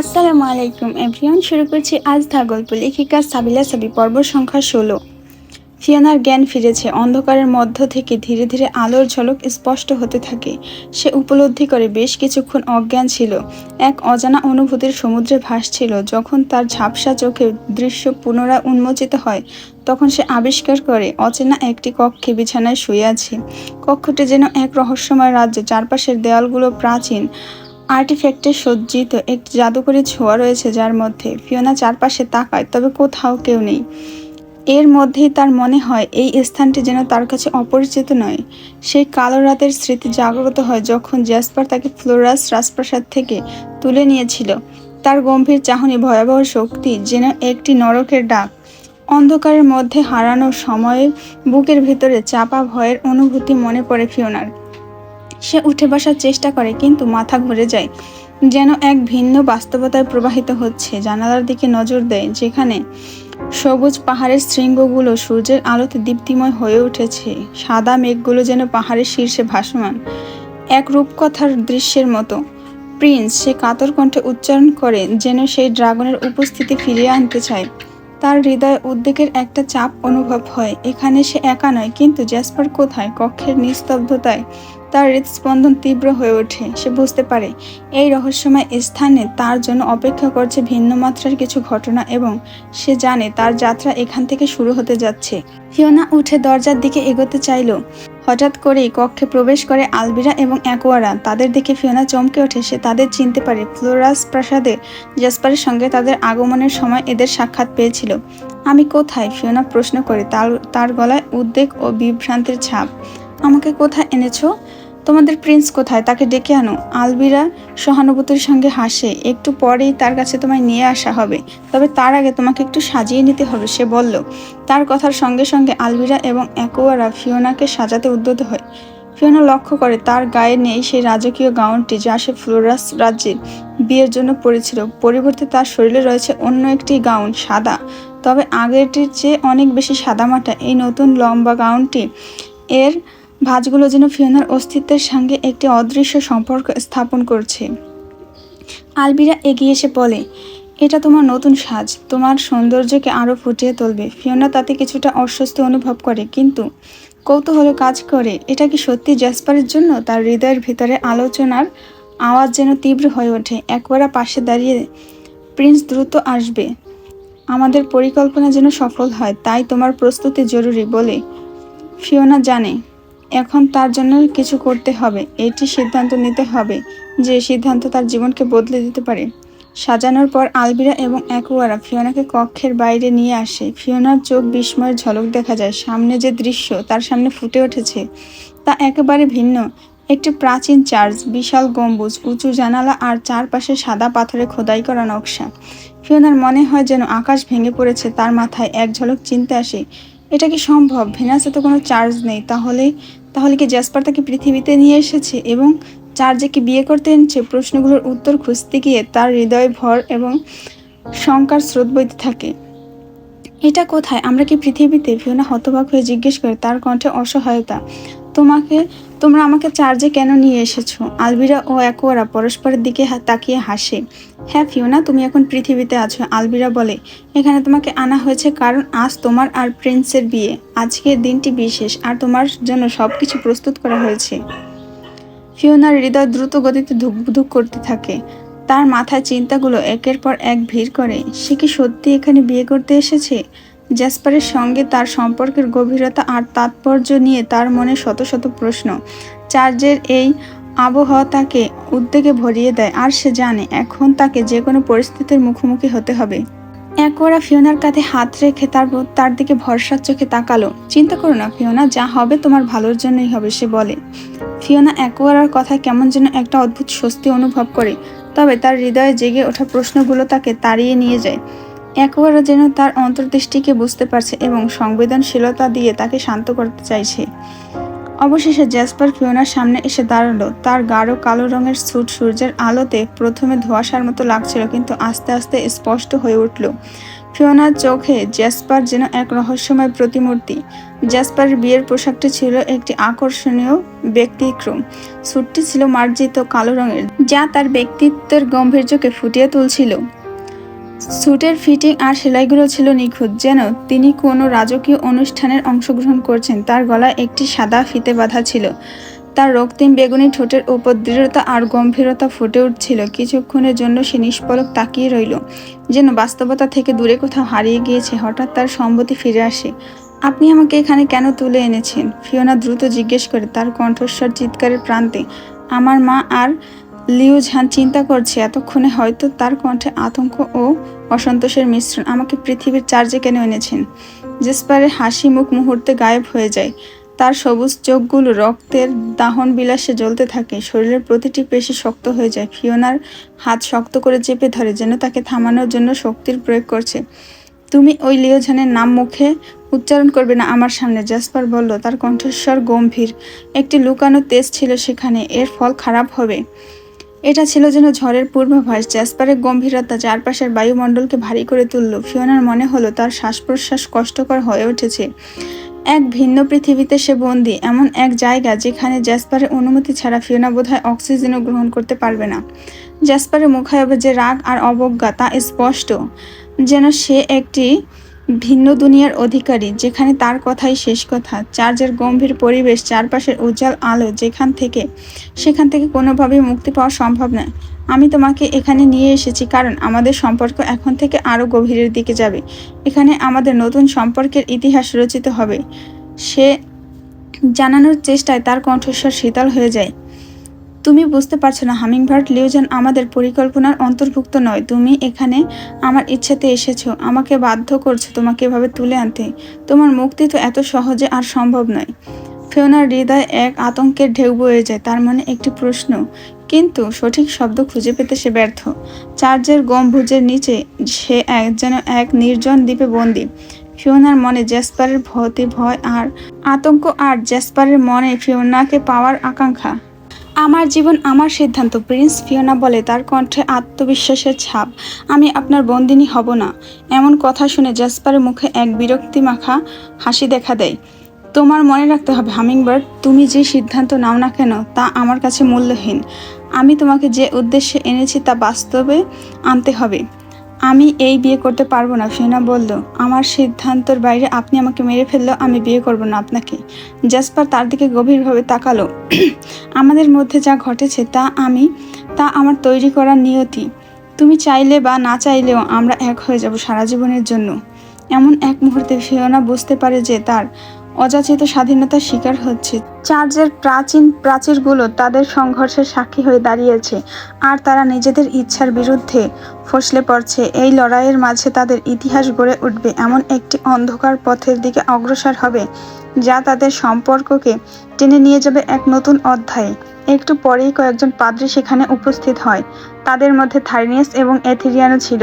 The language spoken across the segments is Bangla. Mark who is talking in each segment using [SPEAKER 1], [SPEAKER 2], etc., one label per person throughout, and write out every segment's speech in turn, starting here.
[SPEAKER 1] আসসালামু আলাইকুম, এভরিওয়ান। শুরু করছি আজ ধা গল্প লেখিকা সাবিলা সাবি, পর্ব সংখ্যা ষোলো। ফিয়ানার জ্ঞান ফিরেছে, অন্ধকারের মধ্য থেকে ধীরে ধীরে আলোর ঝলক স্পষ্ট হতে থাকে। সে উপলব্ধি করে বেশ কিছুক্ষণ অজ্ঞান ছিল। এক অজানা অনুভূতির সমুদ্রে ভাসছিল, যখন তার ঝাপসা চোখে দৃশ্য পুনরায় উন্মোচিত হয়, তখন সে আবিষ্কার করে, অচেনা একটি কক্ষে বিছানায় শুয়ে আছে। কক্ষটি যেন এক রহস্যময় রাজ্য, চারপাশের দেওয়ালগুলো প্রাচীন। আর্টিফ্যাক্টে সজ্জিত একটি জাদুকরী ছোঁয়া রয়েছে যার মধ্যে ফিওনা চারপাশে তাকায়, তবে কোথাও কেউ নেই। এর মধ্যেই তার মনে হয়, এই স্থানটি যেন তার কাছে অপরিচিত নয়। সেই কালো রাতের স্মৃতি জাগ্রত হয় যখন জ্যাসপার তাকে ফ্লোরাস রাজপ্রাসাদ থেকে তুলে নিয়েছিল। তার গম্ভীর চাহনি, ভয়াবহ শক্তি, যেন একটি নরকের ডাক। অন্ধকারের মধ্যে হারানোর সময়ে বুকের ভিতরে চাপা ভয়ের অনুভূতি মনে পড়ে ফিওনার। সে উঠে বসার চেষ্টা করে, কিন্তু মাথা ঘুরে যায়। যেন এক ভিন্ন বাস্তবতায় প্রবাহিত হচ্ছে, জানালার দিকে নজর দেয়, যেখানে সবুজ পাহাড়ের শৃঙ্গগুলো সূর্যের আলোতে দীপ্তিময় হয়ে উঠেছে। সাদা মেঘগুলো যেন পাহাড়ের শীর্ষে ভাসমান, এক রূপকথার দৃশ্যের মতো। প্রিন্স, সে কাতর কণ্ঠে উচ্চারণ করে, যেন সেই ড্রাগনের উপস্থিতি ফিরিয়ে আনতে চায়। তার হৃদয়ে উদ্বেগের একটা চাপ অনুভব হয়, এখানে সে একা নয়, কিন্তু জ্যাসপার কোথায়? কক্ষের নিস্তব্ধতায় তার হৃদস্পন্দন তীব্র হয়ে ওঠে। সে বুঝতে পারে, এই রহস্যময় স্থানে তার জন্য অপেক্ষা করছে ভিন্ন মাত্রার কিছু ঘটনা এবং সে জানে তার যাত্রা এখান থেকে শুরু হতে যাচ্ছে। ফিওনা উঠে দরজার দিকে এগোতে চাইল। হঠাৎ করেই কক্ষে প্রবেশ করে আলবিরা এবং অ্যাকোয়ারা। তাদের দেখে ফিওনা চমকে ওঠে। সে তাদের চিনতে পারে, ফ্লোরাস প্রাসাদে জাসপারের সঙ্গে তাদের আগমনের সময় এদের সাক্ষাৎ পেয়েছিল। আমি কোথায়? ফিওনা প্রশ্ন করে তার তার গলায় উদ্বেগ ও বিভ্রান্তির ছাপ। আমাকে কোথায় এনেছো? তোমাদের প্রিন্স কোথায়? তাকে ডেকে আনো। আলবিরা সহানুভূতির সঙ্গে হাসে। একটু পরেই তার কাছে তোমায় নিয়ে আসা হবে। তবে তার আগে তোমাকে একটু সাজিয়ে নিতে হবে, সে বলল। তার কথার সঙ্গে সঙ্গে আলবিরা এবং অ্যাকোয়ারা ফিওনাকে সাজাতে উদ্যত হয়। ফিওনা লক্ষ্য করে, তার গায়ে নেই সেই রাজকীয় গাউনটি যা সে ফ্লোরাস রাজ্যের বিয়ের জন্য পরেছিল। পরিবর্তে তার শরীরে রয়েছে অন্য একটি গাউন, সাদা। তবে আগেরটির চেয়ে অনেক বেশি সাদামাটা এই নতুন লম্বা গাউনটি এর ভাঁজগুলো যেন ফিওনার অস্তিত্বের সঙ্গে একটি অদৃশ্য সম্পর্ক স্থাপন করছে। আলবিরা এগিয়ে এসে বলে, এটা তোমার নতুন সাজ। তোমার সৌন্দর্যকে আরও ফুটিয়ে তুলবে। ফিওনা তাতে কিছুটা অস্বস্তি অনুভব করে, কিন্তু কৌতূহল কাজ করে। এটা কি সত্যি জ্যাসপারের জন্য? তার হৃদয়ের ভিতরে আলোচনার আওয়াজ যেন তীব্র হয়ে ওঠে। একবার পাশে দাঁড়িয়ে প্রিন্স দ্রুত আসবে। আমাদের পরিকল্পনা যেন সফল হয়, তাই তোমার প্রস্তুতি জরুরি বলে ফিওনা জানে। এখন তার জন্য কিছু করতে হবে। এটি সিদ্ধান্ত নিতে হবে যে সিদ্ধান্ত তার জীবনকে বদলে দিতে পারে। সাজানোর পর আলবিরা এবং অ্যাকুয়ারা ফিওনাকে কক্ষের বাইরে নিয়ে আসে। ফিওনার চোখ বিস্ময়ের ঝলক দেখা যায়। সামনে যে দৃশ্য, তার সামনে ফুটে উঠেছে, তা একেবারে ভিন্ন। একটি প্রাচীন চার্চ, বিশাল গম্বুজ, উঁচু জানালা আর চারপাশে সাদা পাথরে খোদাই করা নকশা। ফিওনার মনে হয় যেন আকাশ ভেঙে পড়েছে, তার মাথায় এক ঝলক চিনতে আসে। এটা কি সম্ভব? ভেনাসে তো কোনো চার্জ নেই, তাহলে তাহলে কি জ্যাসপার তাকে পৃথিবীতে নিয়ে এসেছে এবং চার্জেকে বিয়ে করতে এনেছে প্রশ্নগুলোর উত্তর খুঁজতে গিয়ে তার হৃদয় ভর এবং শঙ্কার স্রোত বইতে থাকে। এটা কোথায়? আমরা কি পৃথিবীতে ফিওনা হতবাক হয়ে জিজ্ঞেস করে তার কণ্ঠে অসহায়তা। তোমাকে, তোমরা আমাকে চার্জে কেন নিয়ে এসেছ? আলবিরা ও অ্যাকোয়ারা পরস্পরের দিকে তাকিয়ে হাসে। হ্যাঁ ফিওনা, তুমি এখন পৃথিবীতে আছো, আলবিরা বলে। এখানে তোমাকে আনা হয়েছে কারণ আজ তোমার আর প্রিন্সের বিয়ে। আজকের দিনটি বিশেষ, আর তোমার জন্য সব কিছু প্রস্তুত করা হয়েছে। ফিওনার হৃদয় দ্রুত গতিতে ধুকধুক করতে থাকে। তার মাথায় চিন্তাগুলো একের পর এক ভিড় করে, সে কি সত্যি এখানে বিয়ে করতে এসেছে? জ্যাসপারের সঙ্গে তার সম্পর্কের গভীরতা আর তাৎপর্য নিয়ে তার মনে শত শত প্রশ্ন। চার্জের এই আবহাওয়া তাকে উদ্বেগে ভরিয়ে দেয়, আর সে জানে এখন তাকে যে কোনো পরিস্থিতির মুখোমুখি হতে হবে। একওয়ারা ফিওনার কাঁধে হাত রেখে তার তার দিকে ভরসার চোখে তাকালো। চিন্তা করো না, ফিওনা, যা হবে তোমার ভালোর জন্যই হবে সে বলে। ফিওনা একোয়ারার কথা কেমন যেন একটা অদ্ভুত স্বস্তি অনুভব করে, তবে তার হৃদয়ে জেগে ওঠা প্রশ্নগুলো তাকে তাড়িয়ে নিয়ে যায়। একবারও যেন তার অন্তর্দৃষ্টিকে বুঝতে পারছে এবং সংবেদনশীলতা দিয়ে তাকে শান্ত করতে চাইছে। অবশেষে জ্যাসপার ফিওনার সামনে এসে দাঁড়াল। তার গাঢ় কালো রঙের স্যুট সূর্যের আলোতে প্রথমে ধোয়াশার মতো লাগছিল, কিন্তু আস্তে আস্তে স্পষ্ট হয়ে উঠল। ফিওনার চোখে জ্যাসপার যেন এক রহস্যময় প্রতিমূর্তি। জ্যাসপারের বিয়ের পোশাকটি ছিল একটি আকর্ষণীয় ব্যক্তিক্রম। স্যুটটি ছিল মার্জিত কালো রঙের, যা তার ব্যক্তিত্বের গম্ভীর্যকে ফুটিয়ে তুলছিল। স্যুটের ফিটিং আর সেলাইগুলো ছিল নিখুঁত, যেন তিনি কোনো রাজকীয় অনুষ্ঠানের অংশগ্রহণ করছেন। তার গলায় একটি সাদা ফিতে বাঁধা ছিল। তার রক্তিম বেগুনি ঠোঁটের ওপর দৃঢ়তা আর গম্ভীরতা ফুটে উঠছিল। কিছুক্ষণের জন্য সে নিষ্পলক তাকিয়ে রইল, যেন বাস্তবতা থেকে দূরে কোথাও হারিয়ে গিয়েছে। হঠাৎ তার সম্মতি ফিরে আসে, আপনি আমাকে এখানে কেন তুলে এনেছেন? ফিওনা দ্রুত জিজ্ঞেস করে, তার কণ্ঠস্বর চিৎকারের প্রান্তে, আমার মা আর লিউ ঝান চিন্তা করছে, এতক্ষণে হয়তো তার কণ্ঠে আতঙ্ক ও অসন্তোষের মিশ্রণ। আমাকে পৃথিবীর চার্জে কেন এনেছেন? জেসপারের হাসি মুখ মুহূর্তে গায়েব হয়ে যায়। তার সবুজ চোখগুলো রক্তের দাহন বিলাসে জ্বলতে থাকে। শরীরের প্রতিটি পেশি শক্ত হয়ে যায়। ফিওনার হাত শক্ত করে চেপে ধরে যেন তাকে থামানোর জন্য শক্তির প্রয়োগ করছে। তুমি ওই লিওঝানের নাম মুখে উচ্চারণ করবে না আমার সামনে, জাসপার বলল। তার কণ্ঠস্বর গম্ভীর। একটি লুকানো তেজ ছিল সেখানে। এর ফল খারাপ হবে। এটা ছিল যেন ঝড়ের পূর্বাভাস জ্যাসপারের গম্ভীরতা, চারপাশের বায়ুমণ্ডলকে ভারী করে তুলল। ফিওনার মনে হলো তার শ্বাস প্রশ্বাস কষ্টকর হয়ে উঠেছে। এক ভিন্ন পৃথিবীতে সে বন্দি, এমন এক জায়গা যেখানে জ্যাসপারের অনুমতি ছাড়া ফিওনা বোধহয় অক্সিজেনও গ্রহণ করতে পারবে না। জ্যাসপারের মুখায়বে যে রাগ আর অবজ্ঞা তা স্পষ্ট। যেন সে একটি ভিন্ন দুনিয়ার অধিকারী, যেখানে তার কথাই শেষ কথা। চার্জের গম্ভীর পরিবেশ, চারপাশের উজ্জ্বল আলো, যেখান থেকে, সেখান থেকে কোনোভাবেই মুক্তি পাওয়া সম্ভব নয়। আমি তোমাকে এখানে নিয়ে এসেছি কারণ আমাদের সম্পর্ক এখন থেকে আরও গভীরের দিকে যাবে। এখানে আমাদের নতুন সম্পর্কের ইতিহাস রচিত হবে। সে জানানোর চেষ্টায় তার কণ্ঠস্বর শীতল হয়ে যায়। তুমি বুঝতে পারছ না হামিংবার্ড লিওজন আমাদের পরিকল্পনার অন্তর্ভুক্ত নয়। তুমি এখানে আমার ইচ্ছাতে এসেছ, আমাকে বাধ্য করছ তোমাকে এভাবে তুলে আনতে। তোমার মুক্তি তো এত সহজে আর সম্ভব নয়। ফেওনার হৃদয় এক আতঙ্কের ঢেউ বয়ে যায়, তার মনে একটি প্রশ্ন। কিন্তু সঠিক শব্দ খুঁজে পেতে সে ব্যর্থ। চার্জের গম্বুজের নিচে সে এক যেন এক নির্জন দ্বীপে বন্দী। ফিওনার মনে জ্যাসপারের ভয়তে ভয় আর আতঙ্ক, আর জ্যাসপারের মনে ফিওনাকে পাওয়ার আকাঙ্ক্ষা। আমার জীবন আমার সিদ্ধান্ত, প্রিন্স ফিওনা বলে তার কণ্ঠে আত্মবিশ্বাসের ছাপ। আমি আপনার বন্দিনী হব না। এমন কথা শুনে জাসপারের মুখে এক বিরক্তি মাখা হাসি দেখা দেয়। তোমার মনে রাখতে হবে, হামিংবার্ড, তুমি যে সিদ্ধান্ত নাও না কেন, তা আমার কাছে মূল্যহীন। আমি তোমাকে যে উদ্দেশ্যে এনেছি তা বাস্তবে আনতে হবে। আমি এই বিয়ে করতে পারব না ফিনা বলল। আমার সিদ্ধান্তর বাইরে আপনি আমাকে মেরে ফেললেও আমি বিয়ে করব না আপনাকে। জাসপার তার দিকে গভীরভাবে তাকালো। আমাদের মধ্যে যা ঘটেছে তা আমি, তা আমার তৈরি করা নিয়তি। তুমি চাইলে বা না চাইলেও আমরা এক হয়ে যাব সারা জীবনের জন্য। এমন এক মুহূর্তে ফিওনা বুঝতে পারে যে তার অযাচিত স্বাধীনতার শিকার হচ্ছে। চার্চের প্রাচীন প্রাচীরগুলো তাদের সংঘর্ষের সাক্ষী হয়ে দাঁড়িয়েছে, আর তারা নিজেদের ইচ্ছার বিরুদ্ধে ফসলে পড়ছে। এই লড়াইয়ের মাঝে তাদের ইতিহাস গড়ে উঠবে এমন একটি অন্ধকার পথের দিকে অগ্রসর হবে, যা তাদের সম্পর্ককে টেনে নিয়ে যাবে এক নতুন অধ্যায়ে। একটু পরেই কয়েকজন পাদ্রী সেখানে উপস্থিত হয়। তাদের মধ্যে থাইনিয়াস এবং এথিরিয়ানও ছিল।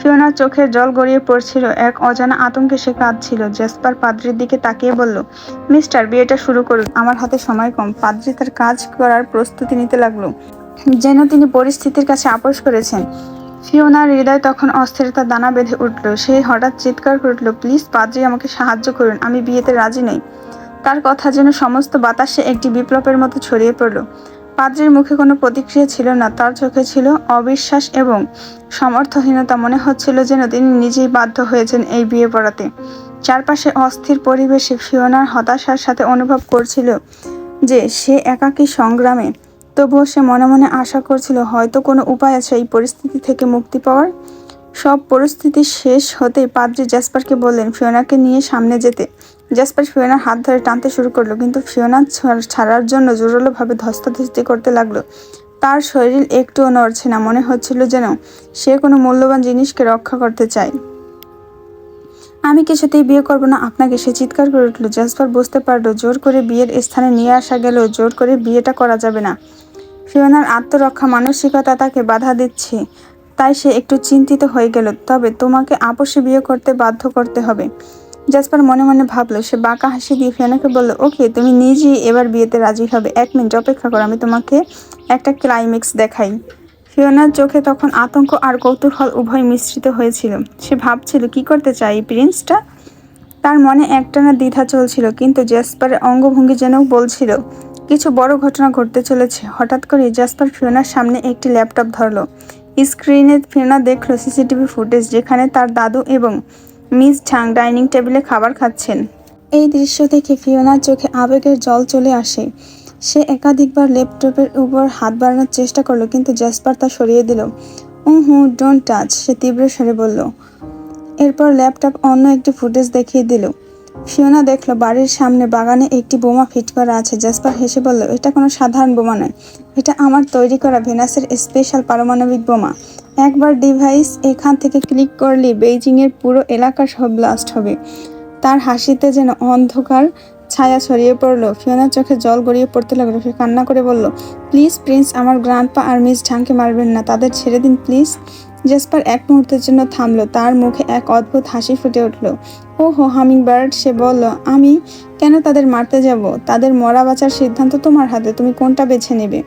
[SPEAKER 1] ফিওনার চোখের জল গড়িয়ে পড়ছিল। এক অজানা আতঙ্কে সে কাঁদছিল। জেসপার পাদ্রির দিকে তাকিয়ে বলল, মিস্টার, বিয়েটা শুরু করুন। আমার হাতে সময় কম পাদ্রি তার কাজ করার প্রস্তুতি নিতে লাগল। যেন তিনি পরিস্থিতির কাছে আপোষ করেছেন। ফিওনার হৃদয় তখন অস্থিরতার দানা বেঁধে উঠল। সে হঠাৎ চিৎকার করে উঠল প্লিজ পাদ্রি, আমাকে সাহায্য করুন। আমি বিয়েতে রাজি নেই তার কথা যেন সমস্ত বাতাসে একটি বিপ্লবের মতো ছড়িয়ে পড়ল। পাদ্রির মুখে কোনো প্রতিক্রিয়া ছিল না, তার চোখে ছিল অবিশ্বাস এবং সমর্থহীনতা। মনে হচ্ছিল যেন তিনি নিজেই বাধ্য হয়েছেন এই বিয়ে পড়াতে। চারপাশে অস্থির পরিবেশে ফিওনার হতাশার সাথে অনুভব করছিল যে সে একাকী সংগ্রামে। তবুও সে মনে মনে আশা করছিল, হয়তো কোনো উপায় আছে এই পরিস্থিতি থেকে মুক্তি পাওয়ার। সব পরিস্থিতি শেষ হতেই পাদ্রি জ্যাসপারকে বললেন, ফিওনাকে নিয়ে সামনে যেতে। জ্যাসপার ফিওনার হাত ধরে টানতে শুরু করল, কিন্তু ফিওনা ছাড়ার জন্য জোরালোভাবে ধস্তাধস্তি করতে লাগল। তার শরীর একটুও নড়ছে না, মনে হচ্ছিল যেন সে কোনো মূল্যবান জিনিসকে রক্ষা করতে চায়। আমি কিছুতেই বিয়ে করব না, আপনাকে সে চিৎকার করে উঠল। জাসপার বুঝতে পারল, জোর করে বিয়ের স্থানে নিয়ে আসা গেলেও জোর করে বিয়েটা করা যাবে না। ফিওনার আত্মরক্ষা মানসিকতা তাকে বাধা দিচ্ছে, তাই সে একটু চিন্তিত হয়ে গেল। তবে তোমাকে আপোষে বিয়ে করতে বাধ্য করতে হবে। জাসপার মনে মনে ভাবলো, সে বাঁকা হাসি দিয়ে ফিওনাকে বলল, ওকে, তুমি নিজেই এবার বিয়েতে রাজি হবে। এক মিনিট অপেক্ষা করো, আমি তোমাকে একটা ক্লাইম্যাক্স দেখাই। ফিওনার চোখে তখন আতঙ্ক আর কৌতূহল উভয় মিশ্রিত হয়েছিল। সে ভাবছিল, কি করতে চাই প্রিন্সটা তার মনে একটানা দ্বিধা চলছিল, কিন্তু জ্যাসপারের অঙ্গভঙ্গি যেন বলছিল, কিছু বড় ঘটনা ঘটতে চলেছে। হঠাৎ করে জ্যাসপার ফিওনার সামনে একটি ল্যাপটপ ধরলো। স্ক্রিনে ফিওনা দেখল সিসিটিভি ফুটেজ যেখানে তার দাদু এবং মিস ঝাং ডাইনিং টেবিলে খাবার খাচ্ছেন। এই দৃশ্য দেখে ফিওনার চোখে আবেগের জল চলে আসে। সে একাধিকবার ল্যাপটপের উপর হাত বাড়ানোর চেষ্টা করল, কিন্তু জ্যাসপার তা সরিয়ে দিল। হু ডোন্ট টাচ, সে তীব্র স্বরে বলল। এরপর ল্যাপটপ অন্য একটি ফুটেজ দেখিয়ে দিল। ফিওনা দেখল বাড়ির সামনে বাগানে একটি বোমা ফিট করা আছে। জাসপার হেসে বলল, এটা কোনো সাধারণ বোমা নয়। এটা আমার তৈরি করা ভেনাসের স্পেশাল পারমাণবিক বোমা। একবার ডিভাইস এখান থেকে ক্লিক করলে বেইজিংয়ের পুরো এলাকা সব ব্লাস্ট হবে। তার হাসিতে যেন অন্ধকার ছায়া ছড়িয়ে পড়ল। ফিওনার চোখে জল গড়িয়ে পড়তে লাগল। সে কান্না করে বলল, প্লিজ প্রিন্স, আমার গ্রান্ডপা আর মিস ঝাংকে মারবেন না। তাদের ছেড়ে দিন, প্লিজ। জেসপার এক মুহূর্তের জন্য থামলো। তার মুখে এক অদ্ভুত হাসি ফুটে উঠল। ও হো হামিং বার্ড সে বলল, আমি কেন তাদের মারতে যাব? তাদের মরা বাঁচার সিদ্ধান্ত তোমার হাতে, তুমি কোনটা বেছে নেবে?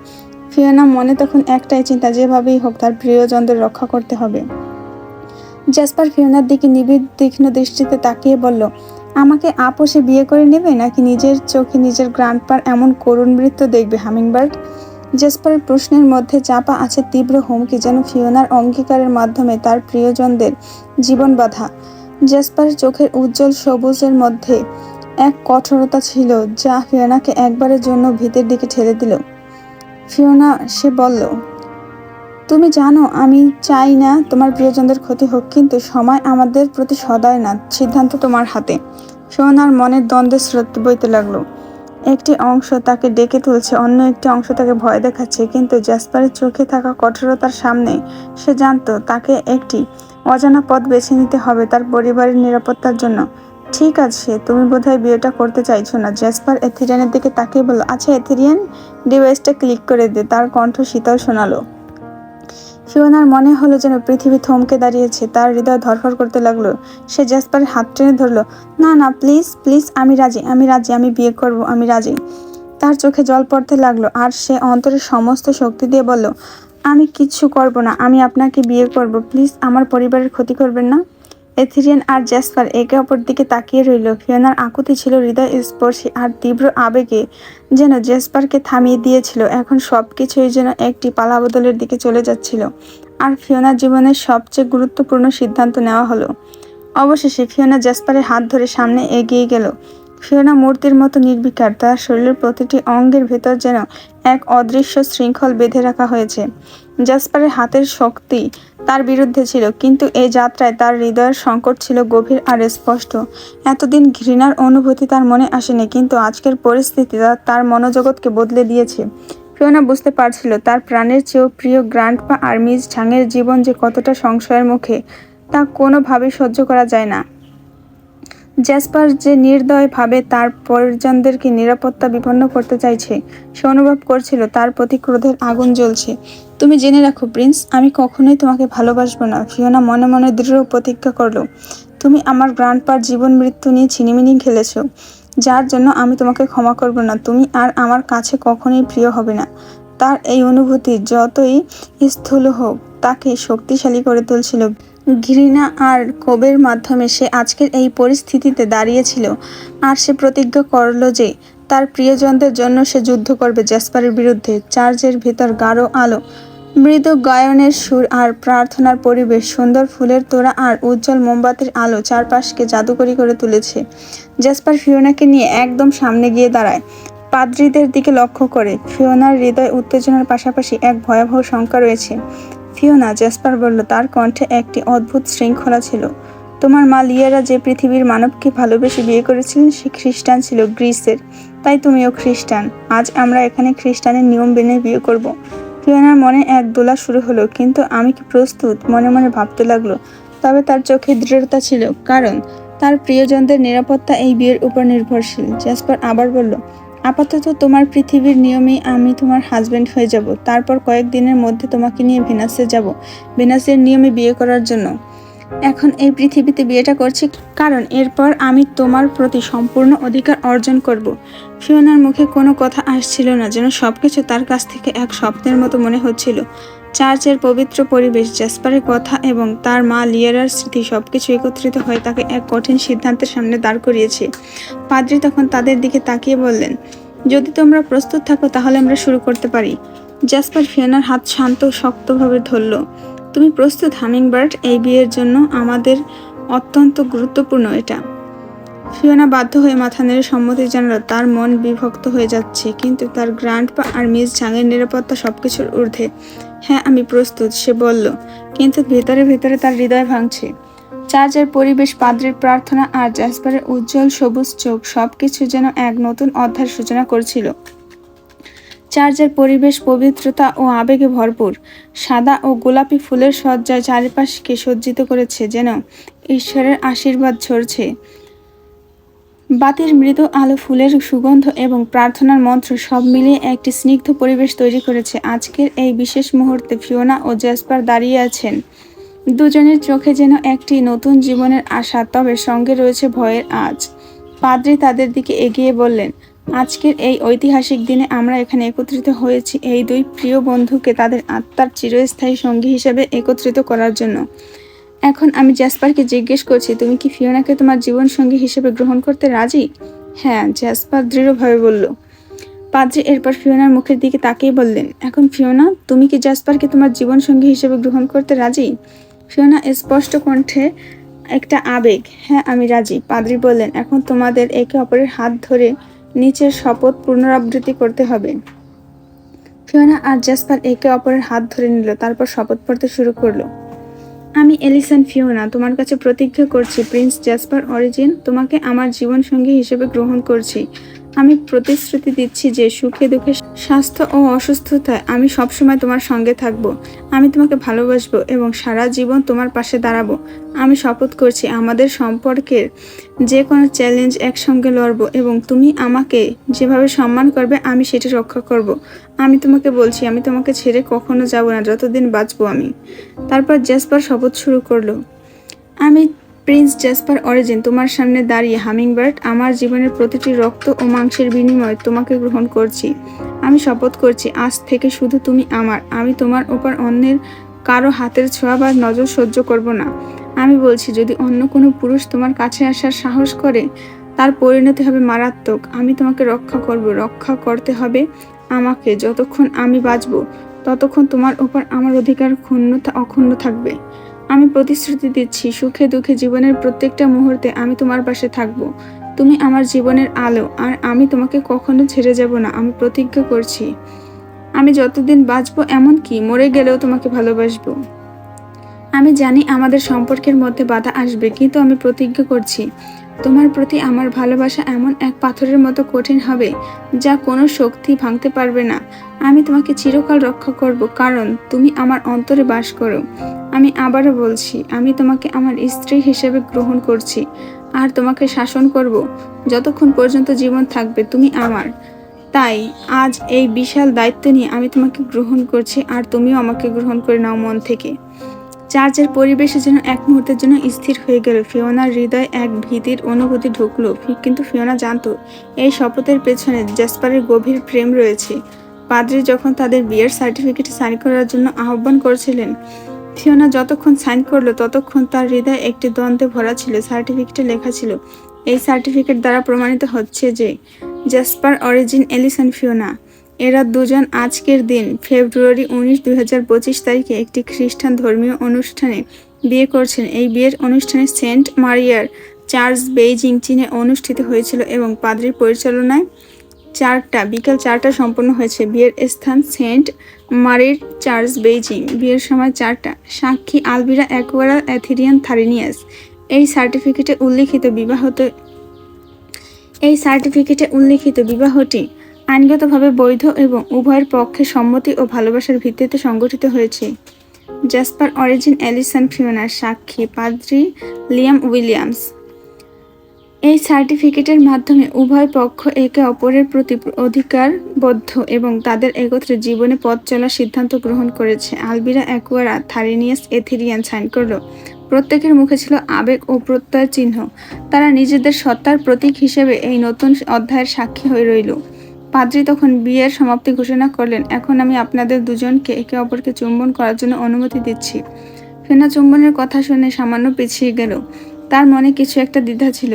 [SPEAKER 1] ফিওনা মনে তখন একটাই চিন্তা, যেভাবেই হোক, তার প্রিয়জনদের রক্ষা করতে হবে। জাসপার ফিওনার দিকে নিবিড়, তীক্ষ্ণ দৃষ্টিতে তাকিয়ে বলল, আমাকে আপোষে বিয়ে করে নেবে, নাকি নিজের চোখে নিজের গ্রান্ডপার এমন করুণ মৃত্যু দেখবে, হামিংবার্ড? জেসপারের প্রশ্নের মধ্যে চাপা আছে তীব্র হুমকি যেন ফিওনার অঙ্গীকারের মাধ্যমে তার প্রিয়জনদের জীবন বাধা জেসপারের চোখের উজ্জ্বল সবুজের মধ্যে এক কঠোরতা ছিল যা ফিওনাকে একবারের জন্য ভিতের দিকে ঠেলে দিল। ফিওনা, সে বলল, তুমি জানো, আমি চাই না তোমার প্রিয়জনদের ক্ষতি হোক, কিন্তু সময় আমাদের প্রতি সদয় না, সিদ্ধান্ত তোমার হাতে। সোনার মনের দ্বন্দ্বের স্রোত বইতে লাগল। একটি অংশ তাকে ডেকে তুলছে, অন্য একটি অংশ তাকে ভয় দেখাচ্ছে। কিন্তু জ্যাসপারের চোখে থাকা কঠোরতার সামনে সে জানত, তাকে একটি অজানা পথ বেছে নিতে হবে তার পরিবারের নিরাপত্তার জন্য। ঠিক আছে, তুমি বোধহয় বিয়েটা করতে চাইছো না। জ্যাসপার এথিরিয়ানের দিকে তাকিয়ে বলল আচ্ছা এথিরিয়ান, ডিভাইসটা ক্লিক করে দে। তার কণ্ঠ শীতল শোনালো। ফিওনার মনে হলো যেন পৃথিবী থমকে দাঁড়িয়েছে, তার হৃদয় ধরফর করতে লাগল। সে জ্যাসপারের হাত টেনে ধরলো, না না, প্লিজ প্লিজ, আমি রাজি আমি রাজি, আমি বিয়ে করব, আমি রাজি। তার চোখে জল পড়তে লাগল, আর সে অন্তরের সমস্ত শক্তি দিয়ে বলল, আমি কিচ্ছু করব না, আমি আপনাকে বিয়ে করব, প্লিজ, আমার পরিবারের ক্ষতি করবেন না? এথিরিয়ান আর জ্যাসপার একে অপর দিকে তাকিয়ে রইল। ফিওনার আকুতি ছিল হৃদয় স্পর্শী আর তীব্র আবেগে যেন জেসপারকে থামিয়ে দিয়েছিল। এখন সব কিছুই যেন একটি পালাবদলের দিকে চলে যাচ্ছিল আর ফিওনার জীবনের সবচেয়ে গুরুত্বপূর্ণ সিদ্ধান্ত নেওয়া হলো। অবশেষে ফিওনা জেসপারের হাত ধরে সামনে এগিয়ে গেল। ফিওনা মূর্তির মতো নির্বিকার, তার শরীরের প্রতিটি অঙ্গের ভেতর যেন এক অদৃশ্য শৃঙ্খল বেঁধে রাখা হয়েছে। জাসপারের হাতের শক্তি তার বিরুদ্ধে ছিল, কিন্তু এই যাত্রায় তার হৃদয়ের সংকট ছিল গভীর আর স্পষ্ট। এতদিন ঘৃণার অনুভূতি তার মনে আসেনি, কিন্তু আজকের পরিস্থিতি তার মনোজগৎকে বদলে দিয়েছে। ফিওনা বুঝতে পারছিল, তার প্রাণের চেয়েও প্রিয় গ্রান্টপা আর মিস ঝাংয়ের জীবন যে কতটা সংশয়ের মুখে, তা কোনোভাবেই সহ্য করা যায় না। জ্যাসপার যে নির্দয়ভাবে তার পরিজনদেরকে নিরাপত্তা বিপন্ন করতে চাইছে, সে অনুভব করছিল তার প্রতি ক্রোধের আগুন জ্বলছে। তুমি জেনে রাখো, প্রিন্স, আমি কখনোই তোমাকে ভালোবাসবো না। ফিওনা মনে মনে দৃঢ় প্রতিজ্ঞা করল, তুমি আমার গ্রান্ডপার জীবন মৃত্যু নিয়ে ছিনিমিনি খেলেছ, যার জন্য আমি তোমাকে ক্ষমা করব না। তুমি আর আমার কাছে কখনোই প্রিয় হবে না। তার এই অনুভূতি যতই স্থূল হোক, তাকে শক্তিশালী করে তুলছিল। ঘৃণা আর ক্ষোভের মাধ্যমে সে আজকের এই পরিস্থিতিতে দাঁড়িয়েছিল আর সে প্রতিজ্ঞা করল যে, তার প্রিয়জনদের জন্য সে যুদ্ধ করবে জ্যাসপারের বিরুদ্ধে। চার্জের ভেতর গাঢ় আলো মৃদু গায়নের সুর আর প্রার্থনার পরিবেশ, সুন্দর ফুলের তোড়া আর উজ্জ্বল মোমবাতির আলো চারপাশকে জাদুকরি করে তুলেছে। জ্যাসপার ফিওনাকে নিয়ে একদম সামনে গিয়ে দাঁড়ায়। পাদ্রীদের দিকে লক্ষ্য করে ফিওনার হৃদয় উত্তেজনার পাশাপাশি এক ভয়াবহ শঙ্কা রয়েছে। ফিওনা, জেসপার বলল, তার কণ্ঠে একটি অদ্ভুত শৃঙ্খলা ছিল। তোমার মা লিয়ারা যে পৃথিবীর মানবকে ভালোবেসে বিয়ে করেছিলেন, সে খ্রিস্টান ছিল গ্রিসের। তাই তুমিও খ্রিস্টান। আজ আমরা এখানে খ্রিস্টানের নিয়ম মেনে বিয়ে করব। ফিওনার মনে এক দোলা শুরু হলো, কিন্তু আমি কি প্রস্তুত? মনে মনে ভাবতে লাগল। তবে তার চোখে দৃঢ়তা ছিল, কারণ তার প্রিয়জনদের নিরাপত্তা এই বিয়ের উপর নির্ভরশীল। জ্যাসপার আবার বলল, আপাতত তোমার পৃথিবীর নিয়মেই আমি তোমার হাজব্যান্ড হয়ে যাব। তারপর কয়েকদিনের মধ্যে তোমাকে নিয়ে ভেনাসে যাব। ভেনাসের নিয়মে বিয়ে করার জন্য। এখন এই পৃথিবীতে বিয়েটা করছি কারণ এরপর আমি তোমার প্রতি সম্পূর্ণ অধিকার অর্জন করব। ফিওনার মুখে কোনো কথা আসছিল না, যেন সবকিছু তার কাছ থেকে এক স্বপ্নের মতো মনে হচ্ছিল। চার্চের পবিত্র পরিবেশ জ্যাসপারের কথা এবং তার মা লিয়েরার স্মৃতি সবকিছু একত্রিত হয়ে তাকে এক কঠিন সিদ্ধান্তের সামনে দাঁড় করিয়েছে। পাদ্রি তখন তাদের দিকে তাকিয়ে বললেন, যদি তোমরা প্রস্তুত থাকো তাহলে আমরা শুরু করতে পারি। জ্যাসপার ফিওনার হাত শান্ত শক্তভাবে ধরল। তুমি প্রস্তুত, হামিংবার্ড? এই বিয়ের জন্য আমাদের অত্যন্ত গুরুত্বপূর্ণ এটা। ফিওনা বাধ্য হয়ে মাথা নেড়ে সম্মতি জানালো, তার মন বিভক্ত হয়ে যাচ্ছে, কিন্তু তার গ্র্যান্ডপা আর মিস ঝাঙের নিরাপত্তা সবকিছুর ঊর্ধ্বে। হ্যাঁ আমি প্রস্তুত, সে বলল, কিন্তু ভেতরে ভেতরে তার হৃদয় ভাঙছে। চার্চের পরিবেশ, পাদ্রির প্রার্থনা আর জ্যাসপারের উজ্জ্বল সবুজ চোখ সবকিছু যেন এক নতুন অধ্যায়ের সূচনা করছিল। চার্চের পরিবেশ, পবিত্রতা ও আবেগে ভরপুর। সাদা ও গোলাপি ফুলের সজ্জায় চারিপাশকে সজ্জিত করেছে যেন ঈশ্বরের আশীর্বাদ ঝরছে। বাতির মৃদু আলো ফুলের সুগন্ধ এবং প্রার্থনার মন্ত্র সব মিলিয়ে একটি স্নিগ্ধ পরিবেশ তৈরি করেছে। আজকের এই বিশেষ মুহূর্তে ফিওনা ও জ্যাসপার দাঁড়িয়ে আছেন। দুজনের চোখে যেন একটি নতুন জীবনের আশা, তবে সঙ্গে রয়েছে ভয়ের আজ পাদ্রি তাদের দিকে এগিয়ে বললেন আজকের এই ঐতিহাসিক দিনে আমরা এখানে একত্রিত হয়েছি এই দুই প্রিয় বন্ধুকে তাদের আত্মার চিরস্থায়ী সঙ্গী হিসেবে একত্রিত করার জন্য। এখন আমি জ্যাসপারকে জিজ্ঞেস করছি, তুমি কি ফিওনাকে তোমার জীবন সঙ্গী হিসেবে গ্রহণ করতে রাজি? হ্যাঁ জ্যাসপার দৃঢ়ভাবে বলল। পাদ্রি এরপর ফিওনার মুখের দিকে তাকিয়ে বললেন, এখন ফিওনা, তুমি কি জ্যাসপারকে তোমার জীবন সঙ্গী হিসেবে গ্রহণ করতে রাজি? ফিওনা স্পষ্ট কণ্ঠে একটা আবেগ হ্যাঁ আমি রাজি। পাদ্রি বললেন, এখন তোমাদের একে অপরের হাত ধরে নিচের শপথ পুনরাবৃত্তি করতে হবে। ফিওনা আর জাসপার একে অপরের হাত ধরে নিল, তারপর শপথ পড়তে শুরু করল। আমি এলিসন ফিওনা, তোমার কাছে প্রতিজ্ঞা করছি, প্রিন্স জ্যাসপার অরিজিন, তোমাকে আমার জীবনসঙ্গী হিসেবে গ্রহণ করছি। আমি প্রতিশ্রুতি দিচ্ছি যে সুখে দুঃখে স্বাস্থ্য ও অসুস্থতায় আমি সবসময় তোমার সঙ্গে থাকব। আমি তোমাকে ভালোবাসবো এবং সারা জীবন তোমার পাশে দাঁড়াবো। আমি শপথ করছি আমাদের সম্পর্কের যে কোনো চ্যালেঞ্জ একসঙ্গে লড়বো এবং তুমি আমাকে যেভাবে সম্মান করবে আমি সেটা রক্ষা করব। আমি তোমাকে বলছি, আমি তোমাকে ছেড়ে কখনো যাব না, যতদিন বাঁচবো আমি। তারপর জ্যাসপার শপথ শুরু করল। আমি প্রিন্স জ্যাসপার অরিজিন, তোমার সামনে দাঁড়িয়ে হামিংবার্ড, আমার জীবনের প্রতিটি রক্ত ও মাংসের বিনিময়ে তোমাকে গ্রহণ করছি। আমি শপথ করছি, আজ থেকে শুধু তুমি আমার। আমি তোমার ওপর অন্যের কারও হাতের ছোঁয়া বা নজর সহ্য করব না। আমি বলছি, যদি অন্য কোনো পুরুষ তোমার কাছে আসার সাহস করে, তার পরিণতি হবে মারাত্মক। আমি তোমাকে রক্ষা করব, রক্ষা করতে হবে আমাকে। যতক্ষণ আমি বাঁচব, ততক্ষণ তোমার ওপর আমার অধিকার ক্ষুণ্ণতা অক্ষুণ্ণ থাকবে। আমি প্রতিশ্রুতি দিচ্ছি, সুখে দুঃখে জীবনের প্রত্যেকটা মুহূর্তে আমি তোমার পাশে থাকব। তুমি আমার জীবনের আলো, আর আমি তোমাকে কখনো ছেড়ে যাব না, আমি প্রতিজ্ঞা করছি। আমি যতদিন বাঁচব এমন কি, মরে গেলেও তোমাকে ভালোবাসব। আমি জানি আমাদের সম্পর্কের মধ্যে বাধা আসবে, কিন্তু আমি প্রতিজ্ঞা করছি। তোমার প্রতি আমার ভালোবাসা এমন এক পাথরের মতো কঠিন হবে, যা কোনো শক্তি ভাঙতে পারবে না। আমি তোমাকে চিরকাল রক্ষা করব, কারণ তুমি আমার অন্তরে বাস করো। আমি আবারও বলছি, আমি তোমাকে আমার স্ত্রী হিসেবে গ্রহণ করছি, আর তোমাকে শাসন করব। যতক্ষণ পর্যন্ত জীবন থাকবে, তুমি আমার। তাই, আজ এই বিশাল দায়িত্ব নিয়ে আমি তোমাকে গ্রহণ করছি, আর তুমিও আমাকে গ্রহণ করে নাও মন থেকে। চার্চের পরিবেশে যেন এক মুহূর্তের জন্য স্থির হয়ে গেল। ফিওনার হৃদয় এক ভীতির অনুভূতি ঢুকলো। কিন্তু ফিওনা জানত, এই শপথের পেছনে জ্যাসপারের গভীর প্রেম রয়েছে। পাদ্রি যখন তাদের বিয়ের সার্টিফিকেট সাইন করার জন্য আহ্বান করেছিলেন, ফিওনা যতক্ষণ সাইন করল ততক্ষণ তার হৃদয় একটি দ্বন্দ্বে ভরা ছিল। সার্টিফিকেটে লেখা ছিল, এই সার্টিফিকেট দ্বারা প্রমাণিত হচ্ছে যে জ্যাসপার অরিজিন এলিসন ফিওনা। এরা দুজন আজকের দিন, ফেব্রুয়ারি উনিশ দুই তারিখে একটি খ্রিস্টান ধর্মীয় অনুষ্ঠানে বিয়ে করছেন। এই বিয়ের অনুষ্ঠানে সেন্ট মারিয়ার চার্চ বেইজিং চীনে অনুষ্ঠিত হয়েছিল এবং পাদ্রির পরিচালনায় চারটা, বিকেল চারটা সম্পন্ন হয়েছে। বিয়ের স্থান সেন্ট মারির চার্চ বেইজিং। বিয়ের সময় চারটা, সাক্ষী আলবিরা অ্যাকোয়ারা অ্যাথিরিয়ান থারিনিয়াস। এই সার্টিফিকেটে উল্লিখিত বিবাহত, এই সার্টিফিকেটে উল্লিখিত বিবাহটি আইনগতভাবে বৈধ এবং উভয়ের পক্ষে সম্মতি ও ভালোবাসার ভিত্তিতে সংগঠিত হয়েছে। জাসপার অরিজিন অ্যালিসন ফিওনার সাক্ষী, পাদ্রি লিয়াম উইলিয়ামস। এই সার্টিফিকেটের মাধ্যমে উভয় পক্ষ একে অপরের প্রতি অধিকারবদ্ধ এবং তাদের একত্রে জীবনে পথ চলার সিদ্ধান্ত গ্রহণ করেছে। আলবিরা অ্যাকুয়ারা থারিনিয়াস এথিরিয়ান সাইন করল, প্রত্যেকের মুখে ছিল আবেগ ও প্রত্যয়ের চিহ্ন। তারা নিজেদের সত্তার প্রতীক হিসেবে এই নতুন অধ্যায়ের সাক্ষী হয়ে রইল। পাদ্রি তখন বিয়ের সমাপ্তি ঘোষণা করলেন, এখন আমি আপনাদের দুজনকে একে অপরকে চুম্বন করার জন্য অনুমতি দিচ্ছি। ফেনা চুম্বনের কথা শুনে সামান্য পিছিয়ে গেল। তার মনে কিছু একটা দ্বিধা ছিল।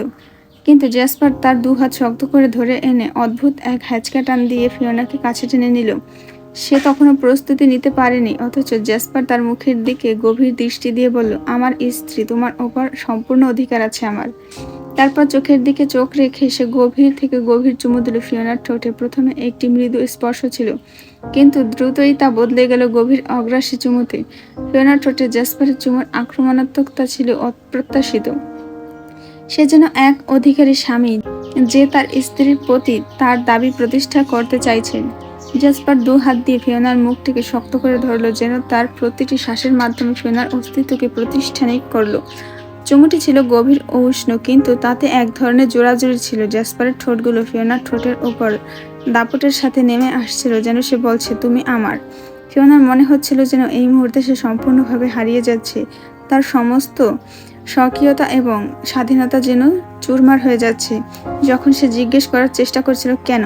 [SPEAKER 1] কিন্তু জ্যাসপার তার দু হাত শক্ত করে ধরে এনে অদ্ভুত এক হ্যাচকা টান দিয়ে ফিওনাকে কাছে টেনে নিল। সে তখনও প্রস্তুতি নিতে পারেনি, অথচ জ্যাসপার তার মুখের দিকে গভীর দৃষ্টি দিয়ে বলল, আমার স্ত্রী, তোমার ওপর সম্পূর্ণ অধিকার আছে আমার। তারপর চোখের দিকে চোখ রেখে সে গভীর থেকে গভীর চুমু দিল ফিওনার ঠোঁটে প্রথমে একটি মৃদু স্পর্শ ছিল, কিন্তু দ্রুতই তা বদলে গেল গভীর অগ্রাসী চুমুতে। ফিওনার ঠোঁটে জ্যাসপারের চুমুর আক্রমণাত্মকতা ছিল অপ্রত্যাশিত। সে যেন এক অধিকারী স্বামী, যে তার স্ত্রীর প্রতি তার দাবি প্রতিষ্ঠা করতে চাইছেন জাসপার দু হাত দিয়ে ফিওনার মুখটিকে শক্ত করে ধরলো, যেন তার প্রতিটি শ্বাসের মাধ্যমে ফিওনার অস্তিত্বকে প্রতিষ্ঠানিক করল। চুমুটি ছিল গভীর ও উষ্ণ, কিন্তু তাতে এক ধরনের জোড়াজুড়ি ছিল। জাসপারের ঠোঁটগুলো ফিওনার ঠোঁটের ওপর দাপটের সাথে নেমে আসছিল যেন সে বলছে, তুমি আমার। ফিওনার মনে হচ্ছিল যেন এই মুহূর্তে সে সম্পূর্ণভাবে হারিয়ে যাচ্ছে। তার সমস্ত স্বকীয়তা এবং স্বাধীনতা যেন চুরমার হয়ে যাচ্ছে। যখন সে জিজ্ঞেস করার চেষ্টা করছিল, কেন?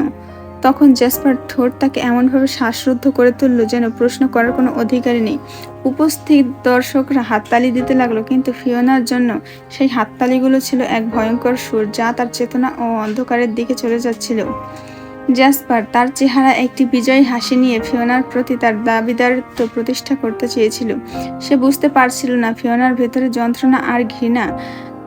[SPEAKER 1] তখন জ্যাসপার ঠোঁট তাকে এমনভাবে শ্বাসরুদ্ধ করে তুলল যেন প্রশ্ন করার কোনো অধিকারই নেই। উপস্থিত দর্শকরা হাততালি দিতে লাগল, কিন্তু ফিওনার জন্য সেই হাততালিগুলো ছিল এক ভয়ঙ্কর সুর যা তার চেতনা ও অন্ধকারের দিকে চলে যাচ্ছিল। জ্যাসপার তার চেহারা একটি বিজয়ী হাসি নিয়ে ফিওনার প্রতি তার দাবিদারিত্ব প্রতিষ্ঠা করতে চেয়েছিল। সে বুঝতে পারছিল না ফিওনার ভেতরে যন্ত্রণা আর ঘৃণা।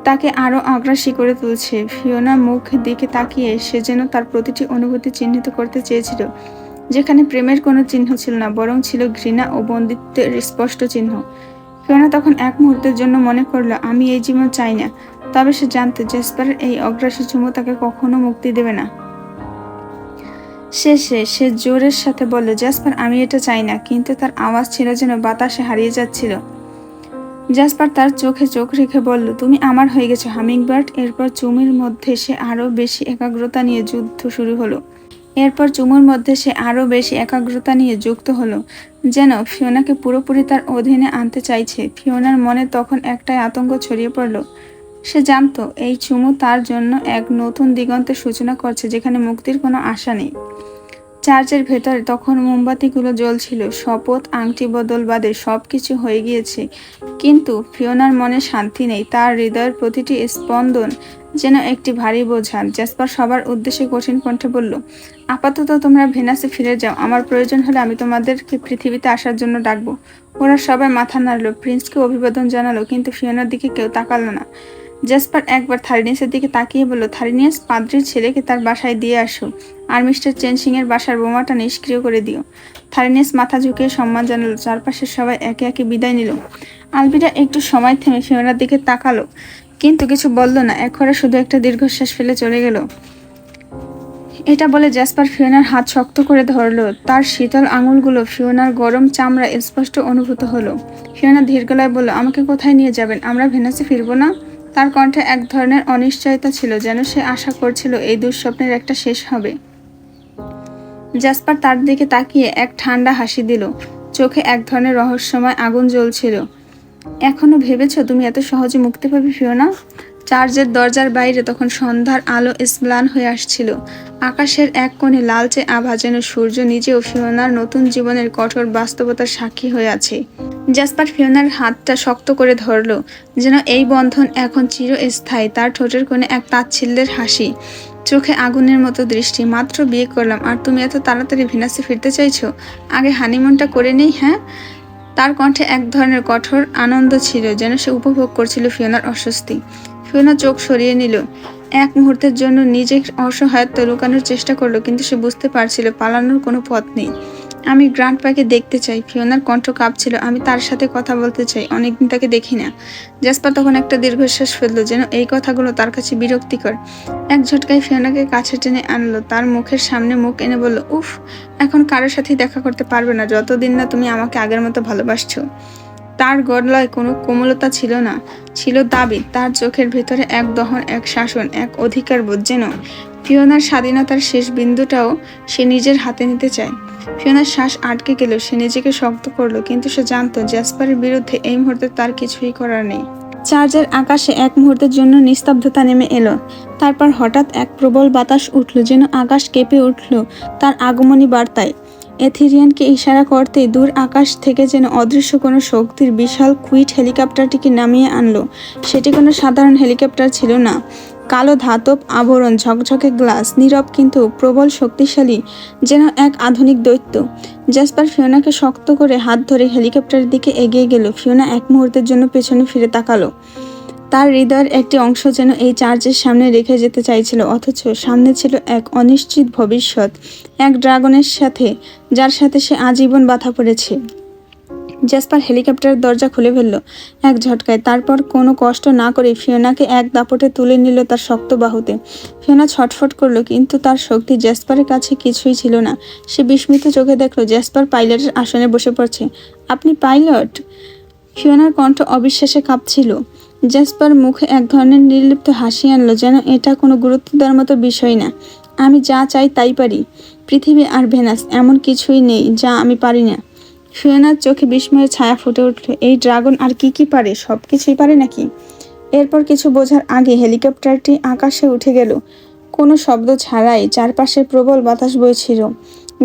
[SPEAKER 1] তাকে আরও আগ্রাসী করে তুলছে। ফিওনার মুখ দিকে তাকিয়ে সে যেন তার প্রতিটি অনুভূতি চিহ্নিত করতে চেয়েছিল, যেখানে প্রেমের কোনো চিহ্ন ছিল না, বরং ছিল ঘৃণা ও বন্দিত্বের স্পষ্ট চিহ্ন। ফিওনা তখন এক মুহূর্তের জন্য মনে করল, আমি এই জীবন চাই না। তবে সে জানতো জেসপারের এই অগ্রাসী চুমু তাকে কখনো মুক্তি দেবে না। শেষে সে জোরের সাথে বলল, জাসপার, আমি এটা চাই না। কিন্তু তার আওয়াজ ছিল যেন বাতাসে হারিয়ে যাচ্ছিল। জাসপার তার চোখে চোখ রেখে বলল, তুমি আমার হয়ে গেছো হামিংবার্ড এরপর চুমির মধ্যে সে আরও বেশি একাগ্রতা নিয়ে যুদ্ধ শুরু হলো। এরপর চুমুর মধ্যে সে আরও বেশি একাগ্রতা নিয়ে যুক্ত হলো। যেন ফিওনাকে পুরোপুরি তার অধীনে আনতে চাইছে, ফিওনার মনে তখন একটাই আতঙ্ক ছড়িয়ে পড়ল। সে জানত, এই চুমু তার জন্য এক নতুন দিগন্তের সূচনা করছে, যেখানে মুক্তির কোনো আশা নেই। চার্চের ভেতরে তখন মোমবাতিগুলো জ্বলছিল, শপথ, আংটি বদল বাদে সব কিছু হয়ে গিয়েছে। কিন্তু ফিওনার মনে শান্তি নেই, তার হৃদয়ের প্রতিটি স্পন্দন যেন একটি ভারী বোঝা। জ্যাসপার সবার উদ্দেশ্যে কঠিন কণ্ঠে বলল, আপাতত তোমরা ভেনাসে ফিরে যাও, আমার প্রয়োজন হলে আমি তোমাদেরকে পৃথিবীতে আসার জন্য ডাকবো। ওরা সবাই মাথা নাড়লো, প্রিন্সকে অভিবাদন জানালো, কিন্তু ফিওনার দিকে কেউ তাকালো না। জাসপার একবার থারিনিয়াসের দিকে তাকিয়ে বলল, থারিনিয়াস, পাদ্রির ছেলেকে তার বাসায় দিয়ে আসো। আর মিস্টার চেনসিং এর বাসার বোমাটা নিষ্ক্রিয় করে দিও। থারিনেস মাথা ঝুঁকিয়ে সম্মান জানালো, চারপাশের সবাই একে একে বিদায় নিল। আলবিরা একটু সময় থেমে ফিওনার দিকে তাকালো, কিন্তু কিছু বলল না একবারে শুধু একটা দীর্ঘশ্বাস ফেলে চলে গেল। এটা বলে জাসপার ফিওনার হাত শক্ত করে ধরলো, তার শীতল আঙুলগুলো ফিওনার গরম চামড়া স্পষ্ট অনুভূত হলো। ফিওনা ধীর গলায় বলল, আমাকে কোথায় নিয়ে যাবেন? আমরা ভেনাসে ফিরবো না? তার কণ্ঠে এক ধরনের অনিশ্চয়তা ছিল, যেন সে আশা করছিল এই দুঃস্বপ্নের একটা শেষ হবে। জাসপার তার দিকে তাকিয়ে এক ঠান্ডা হাসি দিল। চোখে এক ধরনের রহস্যময় আগুন জ্বলছিল। এখনও ভেবেছ তুমি এত সহজে মুক্তি পাবে, ফিওনা? চার্জের দরজার বাইরে তখন সন্ধ্যার আলো স্ম্লান হয়ে আসছিল। আকাশের এক কোণে লালচে আভা যেন সূর্য নিজেও ফিওনার নতুন জীবনের কঠোর বাস্তবতার সাক্ষী হয়ে আছে। জাসপার ফিওনার হাতটা শক্ত করে ধরলো, যেন এই বন্ধন এখন চিরস্থায়ী, তার ঠোঁটের কোণে এক তাচ্ছিল্যের হাসি। চোখে আগুনের মতো দৃষ্টি, মাত্র বিয়ে করলাম, আর তুমি এত তাড়াতাড়ি ভিনাসে ফিরতে চাইছো? আগে হানিমুনটা করে নেই হ্যাঁ? তার কণ্ঠে এক ধরনের কঠোর আনন্দ ছিল, যেন সে উপভোগ করছিল ফিওনার অস্বস্তি। ফিওনা চোখ সরিয়ে নিল। এক মুহূর্তের জন্য নিজের অসহায়ত্ব লুকানোর চেষ্টা করল, কিন্তু সে বুঝতে পারছিল পালানোর কোনো পথ নেই। আমি গ্রান্ট পাকে দেখতে চাই। ফিওনার কণ্ঠ কাঁপছিল। আমি তার সাথে কথা বলতে চাই। অনেকদিন তাকে দেখি না। জাসপা তখন একটা দীর্ঘশ্বাস ফেলল যেন এই কথাগুলো তার কাছে বিরক্তিকর। এক ঝটকায় ফিওনাকে কাছে টেনে আনলো। তার মুখের সামনে মুখ এনে বলল, উফ, এখন কারোর সাথেই দেখা করতে পারবে না। যতদিন না তুমি আমাকে আগের মতো ভালোবাসছো। তার গলায় কোনো কোমলতা ছিল না। ছিল দাবি। তার চোখের ভেতরে এক দহন, এক শাসন, এক অধিকার বোধ যেন ফিওনার স্বাধীনতার শেষ বিন্দুটাও সে নিজের হাতে নিতে চায়। ফিওনার শ্বাস আটকে গেল সে নিজেকে শক্ত করল, কিন্তু সে জানতো জ্যাসপারের বিরুদ্ধে এই মুহূর্তে তার কিছুই করার নেই। চার্জের আকাশে এক মুহূর্তের জন্য নিস্তব্ধতা নেমে এলো। তারপর হঠাৎ এক প্রবল বাতাস উঠল যেন আকাশ কেঁপে উঠল তার আগমনী বার্তায়। এথিরিয়ানকে ইশারা করতে দূর আকাশ থেকে যেন অদৃশ্য কোনো শক্তির বিশাল কুইট হেলিকপ্টারটিকে নামিয়ে আনলো। সেটি কোনো সাধারণ হেলিকপ্টার ছিল না। কালো ধাতব আবরণ, ঝকঝকে গ্লাস, নীরব কিন্তু প্রবল শক্তিশালী, যেন এক আধুনিক দৈত্য। জাসপার ফিওনাকে শক্ত করে হাত ধরে হেলিকপ্টারের দিকে এগিয়ে গেল। ফিওনা এক মুহূর্তের জন্য পেছনে ফিরে তাকালো। তার হৃদয়ের একটি অংশ যেন এই চার্চের সামনে রেখে যেতে চাইছিল, অথচ সামনে ছিল এক অনিশ্চিত ভবিষ্যৎ, এক ড্রাগনের সাথে, যার সাথে সে আজীবন বাধা পড়েছে। জ্যাসপার হেলিকপ্টারের দরজা খুলে ফেলল। এক ঝটকায়। তারপর কোনো কষ্ট না করে ফিওনাকে এক দাপটে তুলে নিল তার শক্ত বাহুতে। ফিওনা ছটফট করল, কিন্তু তার শক্তি জ্যাসপারের কাছে কিছুই ছিল না। সে বিস্মিত চোখে দেখল জ্যাসপার পাইলটের আসনে বসে পড়ছে। আপনি পাইলট? ফিওনার কণ্ঠ অবিশ্বাসে কাঁপছিল। জ্যাসপার মুখে এক ধরনের নির্লিপ্ত হাসি আনলো, যেন এটা কোনো গুরুত্ব দেওয়ার মতো বিষয় না। আমি যা চাই তাই পারি। পৃথিবী আর ভেনাস, এমন কিছুই নেই যা আমি পারি না। ফিওনার চোখে বিস্ময়ের ছায়া ফুটে উঠল। এই ড্রাগন আর কি কি পারে? সব কিছুই পারে নাকি? এরপর কিছু বোঝার আগে হেলিকপ্টারটি আকাশে উঠে গেল। কোনো শব্দ ছাড়াই চারপাশে প্রবল বাতাস বইছিল।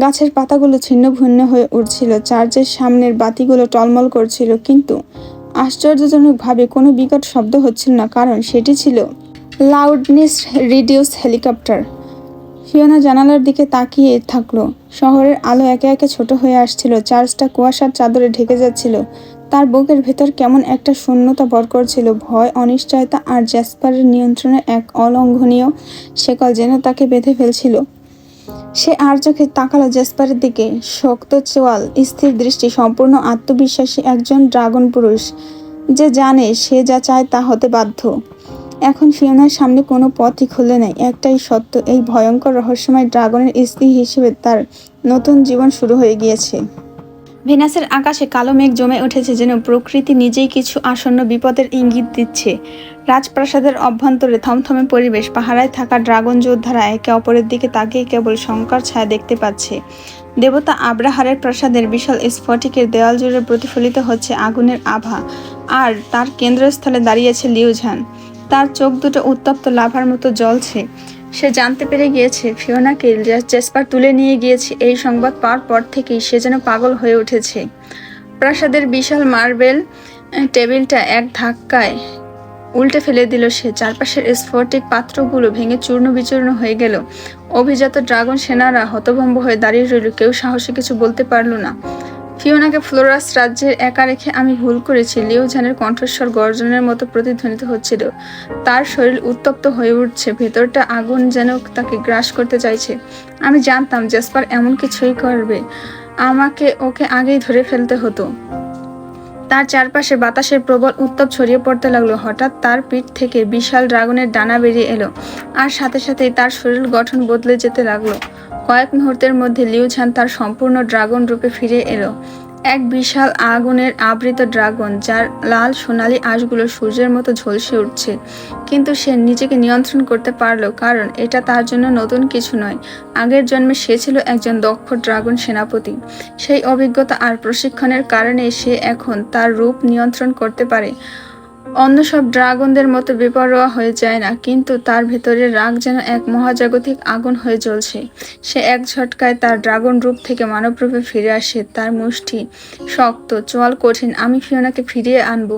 [SPEAKER 1] গাছের পাতাগুলো ছিন্ন ভিন্ন হয়ে উঠছিল চার্চের সামনের বাতিগুলো টলমল করছিল। কিন্তু আশ্চর্যজনকভাবে কোনো বিকট শব্দ হচ্ছিল না, কারণ সেটি ছিল লাউডনেস রিডিউস হেলিকপ্টার ফিওনা জানালার দিকে তাকিয়ে থাকল। শহরের আলো একে একে ছোট হয়ে আসছিল। চার্চটা কুয়াশার চাদরে ঢেকে যাচ্ছিল। তার বুকের ভেতর কেমন একটা শূন্যতা বর করছিল। ভয়, অনিশ্চয়তা আর জ্যাসপারের নিয়ন্ত্রণে এক অলঙ্ঘনীয় শেকল যেন তাকে বেঁধে ফেলছিল। সে আর চোখে তাকালো জেসপারের দিকে। শক্ত চোয়াল, স্থির দৃষ্টি, সম্পূর্ণ আত্মবিশ্বাসী একজন ড্রাগন পুরুষ। যে জানে সে যা চায় তা হতে বাধ্য। এখন ফিওনার সামনে কোনো পথই খুলে নেই। একটাই সত্য, এই ভয়ঙ্কর রহস্যময় ড্রাগনের স্ত্রী হিসেবে তার নতুন জীবন শুরু হয়ে গিয়েছে। ভেনাসের আকাশে কালো মেঘ জমে উঠেছে যেন প্রকৃতি নিজেই কিছু আসন্ন বিপদের ইঙ্গিত দিচ্ছে। রাজপ্রাসাদের অভ্যন্তরে থমথমে পরিবেশ, পাহারায় থাকা ড্রাগন যোদ্ধারা একে অপরের দিকে তাকিয়ে কেবল শঙ্কর ছায়া দেখতে পাচ্ছে। দেবতা আব্রাহারের প্রাসাদের বিশাল স্ফটিকের দেওয়াল জুড়ে প্রতিফলিত হচ্ছে আগুনের আভা, আর তার কেন্দ্রস্থলে দাঁড়িয়েছে লিউঝান। তার চোখ দুটো উত্তপ্ত লাভার মতো জ্বলছে। সে জানতে পেরে গিয়েছে, ফিওনাকে চেসপার তুলে নিয়ে গিয়েছে। এই সংবাদ পাওয়ার পর থেকেই সে যেন পাগল হয়ে উঠেছে। প্রাসাদের বিশাল মার্বেল টেবিলটা এক ধাক্কায় উল্টে ফেলে দিল সে। চারপাশের স্ফটিক পাত্রগুলো ভেঙে চূর্ণ বিচূর্ণ হয়ে গেল। অভিজাত ড্রাগন সেনারা হতভম্ব হয়ে দাঁড়িয়ে রইল। কেউ সাহসী কিছু বলতে পারল না। ফিওনাকে ফ্লোরাস রাজ্যের একা রেখে আমি ভুল করেছি। লিওঝানের কণ্ঠস্বর গর্জনের মতো প্রতিধ্বনিত হচ্ছিল। তার শরীর উত্তপ্ত হয়ে উঠছে, ভেতরটা আগুন যেন তাকে গ্রাস করতে চাইছে। আমি জানতাম জেসপার এমন কিছুই করবে। আমাকে ওকে আগেই ধরে ফেলতে হতো। তার চারপাশে বাতাসের প্রবল উত্তাপ ছড়িয়ে পড়তে লাগল। হঠাৎ তার পিঠ থেকে বিশাল ড্রাগনের ডানা বেরিয়ে এলো। আর সাথে সাথেই তার শরীর গঠন বদলে যেতে লাগল। কয়েক মুহূর্তের মধ্যে লিউঝান তার সম্পূর্ণ ড্রাগন রূপে ফিরে এলো। এক বিশাল আগুনের আবৃত ড্রাগন, যার লাল সোনালি আঁশগুলো সূর্যের মতো ঝলসে উঠছে। কিন্তু সে নিজেকে নিয়ন্ত্রণ করতে পারল, কারণ এটা তার জন্য নতুন কিছু নয়। আগের জন্মে সে ছিল একজন দক্ষ ড্রাগন সেনাপতি। সেই অভিজ্ঞতা আর প্রশিক্ষণের কারণে সে এখন তার রূপ নিয়ন্ত্রণ করতে পারে। অন্য সব ড্রাগনদের মতো বেপরোয়া হয়ে যায় না, কিন্তু তার ভেতরে রাগ যেন এক মহাজাগতিক আগুন হয়ে জ্বলছে। সে এক ঝটকায় তার ড্রাগন রূপ থেকে মানবরূপে ফিরে আসে, তার মুষ্টি শক্ত, চোয়াল কঠিন, আমি ফিওনাকে ফিরিয়ে আনব।